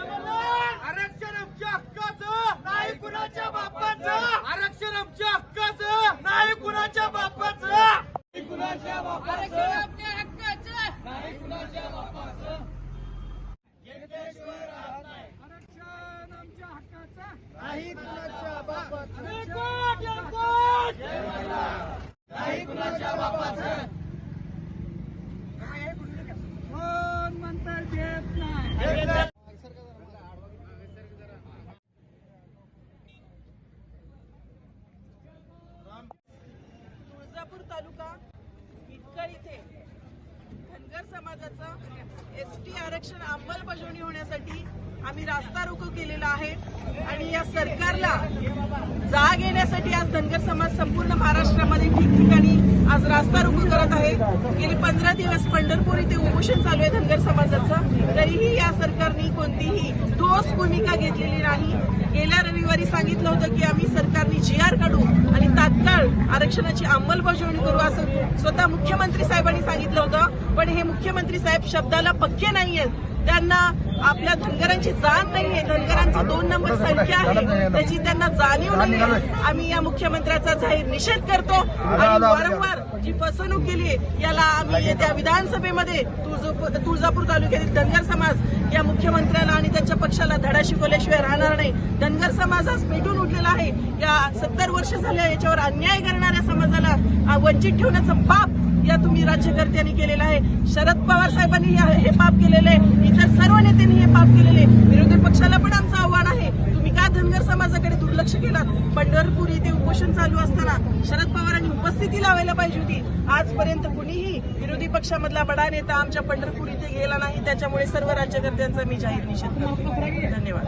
आरक्षण आमच्या हक्काचं नाही कुणाच्या बापाचं. आरक्षण आमच्या हक्काचं नाही कुणाच्या बापाचं. नाही कुणाच्या बापाचं. नाही कुणाच्या बापाचं. आरक्षण आमच्या हक्काचं. नाही कुणाच्या बापाचं. नाही कुणाच्या बापाचं कोण म्हणतात घेत नाही तुळजापूर तालुका इटकळ इथे धनगर समाजाचं एस टी आरक्षण अंमलबजावणी होण्यासाठी आम्ही रास्ता रोको केलेला आहे. आणि या सरकारला जाग येण्यासाठी आज धनगर समाज संपूर्ण महाराष्ट्रामध्ये ठिकठिकाणी आज रास्ता रोको करत आहे. गेली पंधरा दिवस पंढरपूर इथे उपोषण चालू आहे धनगर समाजाचं. तरीही या सरकारने कोणतीही ठोस भूमिका घेतलेली नाही. गेल्या रविवारी सांगितलं होतं की आम्ही सरकारने जी आर काढू आणि तात्काळ आरक्षणाची अंमलबजावणी करू असं स्वतः मुख्यमंत्री साहेबांनी सांगितलं होतं. पण हे मुख्यमंत्री साहेब शब्दाला पक्के नाहीयेत. त्यांना आपल्या धनगरांची जाण नाहीये धनगरांचा दोन नंबर संख्या आहे. त्याची त्यांना जाणीव नाहीये आम्ही या मुख्यमंत्र्याचा जाहीर निषेध करतो. आणि वारंवार जी फसवणूक केली आहे याला आम्ही येत्या विधानसभेमध्ये तुळजापूर तुळजापूर तालुक्यातील धनगर समाज या मुख्यमंत्र्याला आणि त्यांच्या पक्षाला धडा शिकवल्याशिवाय राहणार नाही. धनगर समाज आज पेटून उठलेला आहे. या सत्तर वर्ष झाल्या याच्यावर अन्याय करणाऱ्या समाजाला वंचित ठेवण्याचं पाप या तुम्ही राज्यकर्त्यांनी केलेला आहे. शरद पवार साहेबांनी या- हे पाप केलेले आहे. इतर सर्व नेत्यांनी हे पाप केलेले आहे. विरोधी पक्षाला पण आमचं आव्हान आहे. तुम्ही का धनगर समाजाकडे दुर्लक्ष केलात पंढरपूर येथे उपोषण चालू असताना शरद पवारांनी उपस्थिती लावायला पाहिजे होती. आजपर्यंत कुणीही विरोधी पक्षामधला बडा नेता आमच्या पंढरपूर इथे गेला नाही. त्याच्यामुळे सर्व राज्यकर्त्यांचा मी जाहीर निषेध धन्यवाद.